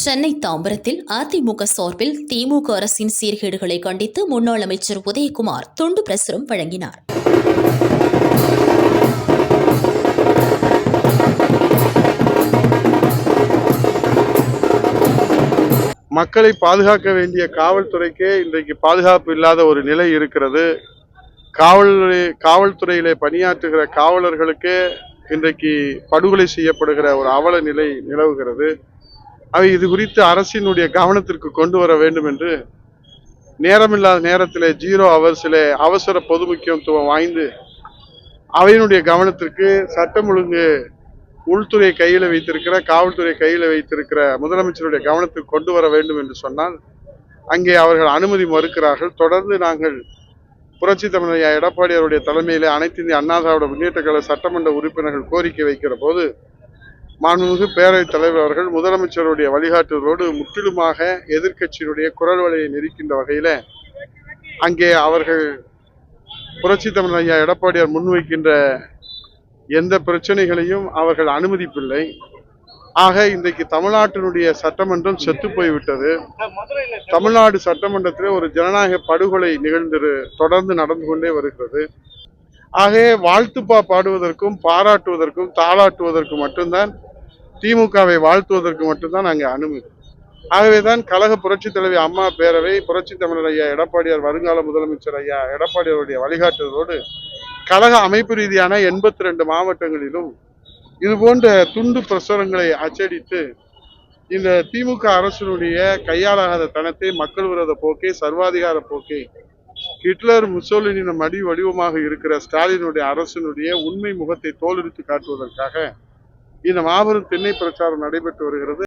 சென்னை தாம்பரத்தில் அதிமுக சார்பில் திமுக அரசின் சீர்கேடுகளை கண்டித்து முன்னாள் அமைச்சர் உதயகுமார் துண்டு பிரசுரம் வழங்கினார். மக்களை பாதுகாக்க வேண்டிய காவல்துறைக்கே இன்றைக்கு பாதுகாப்பு இல்லாத ஒரு நிலை இருக்கிறது. காவல் காவல்துறையிலே பணியாற்றுகிற காவலர்களுக்கே இன்றைக்கு படுகொலை செய்யப்படுகிற ஒரு அவல நிலை நிலவுகிறது. அவை இது குறித்து அரசினுடைய கவனத்திற்கு கொண்டு வர வேண்டும் என்று நேரமில்லாத நேரத்தில் ஜீரோ அவர்ஸில் அவசர பொது முக்கியத்துவம் வாய்ந்து அவையினுடைய கவனத்திற்கு சட்டம் ஒழுங்கு உள்துறை கையில் வைத்திருக்கிற காவல்துறை கையில் வைத்திருக்கிற முதலமைச்சருடைய கவனத்துக்கு கொண்டு வர வேண்டும் என்று சொன்னால் அங்கே அவர்கள் அனுமதி மறுக்கிறார்கள். தொடர்ந்து நாங்கள் புரட்சி தமிழையா எடப்பாடி அவருடைய தலைமையிலே அனைத்து இந்திய அண்ணா திராவிட முன்னேற்ற கழக சட்டமன்ற உறுப்பினர்கள் கோரிக்கை வைக்கிற போது மாண்புமிகு பேரவைத் தலைவர் அவர்கள் முதலமைச்சருடைய வழிகாட்டுதலோடு முற்றிலுமாக எதிர்க்கட்சியினுடைய குரல் வலையை நெருக்கின்ற வகையில் அங்கே அவர்கள் புரட்சி தமிழ் ஐயா எடப்பாடியார் முன்வைக்கின்ற எந்த பிரச்சனைகளையும் அவர்கள் அனுமதிப்பில்லை. ஆக இன்றைக்கு தமிழ்நாட்டினுடைய சட்டமன்றம் செத்து போய்விட்டது. தமிழ்நாடு சட்டமன்றத்தில் ஒரு ஜனநாயக படுகொலை நிகழ்ந்து தொடர்ந்து நடந்து கொண்டே வருகிறது. ஆகவே வாழ்த்துப்பா பாடுவதற்கும் பாராட்டுவதற்கும் தாளாட்டுவதற்கும் மட்டும்தான் திமுகவை வாழ்த்துவதற்கு மட்டும்தான் நாங்கள் அனுமதி. ஆகவேதான் கழக புரட்சி தலைவி அம்மா பேரவை புரட்சி தமிழர் ஐயா எடப்பாடியார் வருங்கால முதலமைச்சர் ஐயா எடப்பாடியாருடைய வழிகாட்டுதலோடு கழக அமைப்பு ரீதியான எண்பத்தி ரெண்டு மாவட்டங்களிலும் இது போன்ற துண்டு பிரசுரங்களை அச்சடித்து இந்த திமுக அரசினுடைய கையாளாகாத தனத்தை மக்கள் விரோத போக்கை சர்வாதிகார போக்கை ஹிட்லர் முசோலினின் மடி வடிவமாக இருக்கிற ஸ்டாலினுடைய அரசினுடைய உண்மை முகத்தை தோலெடுத்து காட்டுவதற்காக இந்த மாபெரும் திண்ணை பிரச்சாரம் நடைபெற்று வருகிறது.